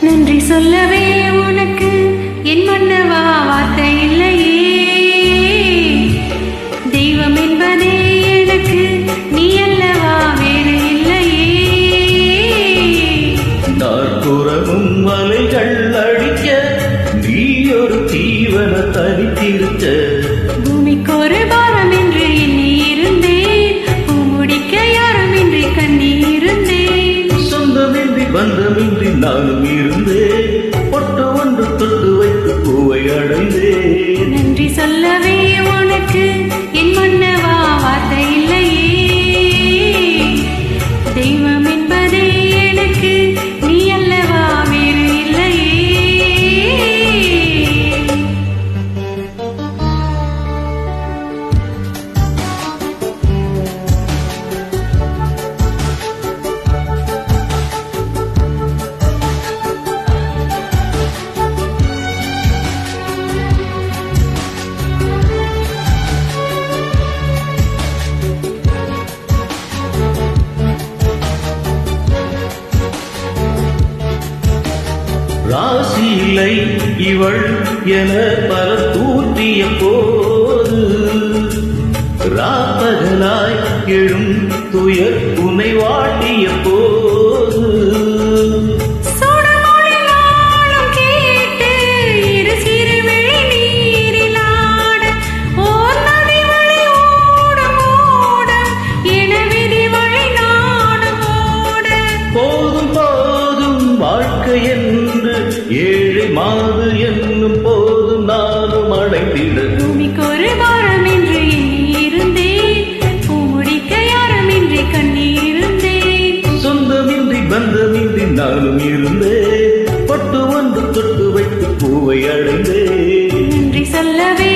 நன்றி சொல்லவே உனக்கு. என் மன்னவா வார்த்தை இல்லையே. தெய்வம் என்பதே எனக்கு. நீ அல்லவா வேறு இல்லையே. நாற்புறமும் மலைகள் அடிக்க நீ ஒரு தீவன தனித்திருக்க பூமிக்கு ஒரு பந்தமின்றி நானும் இருந்தே பொட்டு ஒன்று தொட்டு வைத்து பூவை அடைந்தே நன்றி சொல்லவே ராசி இல்லை இவள் என பல தூற்றிய போது ராப்பகலாய் எழும் துயர் உன்னை வாட்டிய போது. என ஏழை மாது என்னும் போதும் நானும் அடைந்திட பூமிக்கு ஒரு பாரம் என்று இருந்தேன், பூமுடிக்க யாருமின்றி கண்ணீர் இருந்தேன். சொந்தமின்றி பந்தமின்றி நானும் இருந்தேன். பட்டு வந்து தொட்டு வைத்து பூவை அடைந்தேன். நன்றி சொல்லவே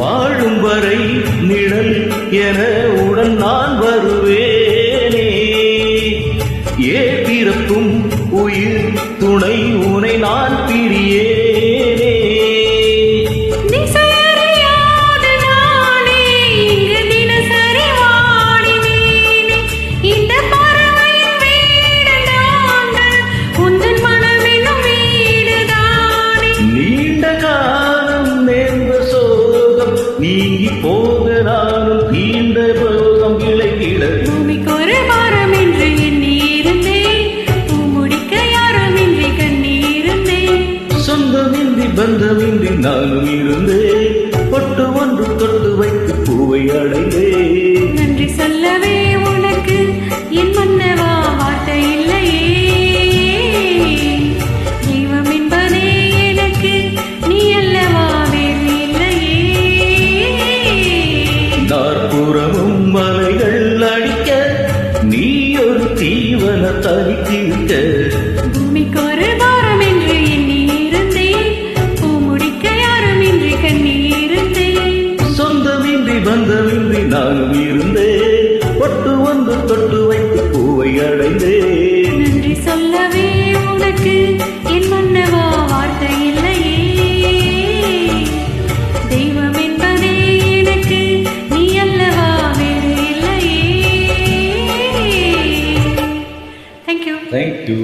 வாழும் வரை நிழல் என உடன் நான் வருவேனே. ஏ பிறப்பும் உயிர் துணை உனை நான் பிரியேனே நானும் இருந்தேன் பொட்டு ஒன்று தொட்டு வைத்து பூவை அடைந்தேன் நன்றி சொல்லவே உனக்கு என் மன்னவா வார்த்தை இல்லையே. தெய்வம் என்பதே எனக்கு நீ அல்லவா வேறு இல்லையே. நாற்புறமும் மலைகள் அடிக்க நீ ஒரு தீவன தனித்திருக்க பூவை அடைந்தேன். நன்றி சொல்லவே உனக்கு என் மன்னவா வார்த்தை இல்லையே. தெய்வம் என்பதே எனக்கு நீ அல்லவா வேறு இல்லையே. Thank you thank you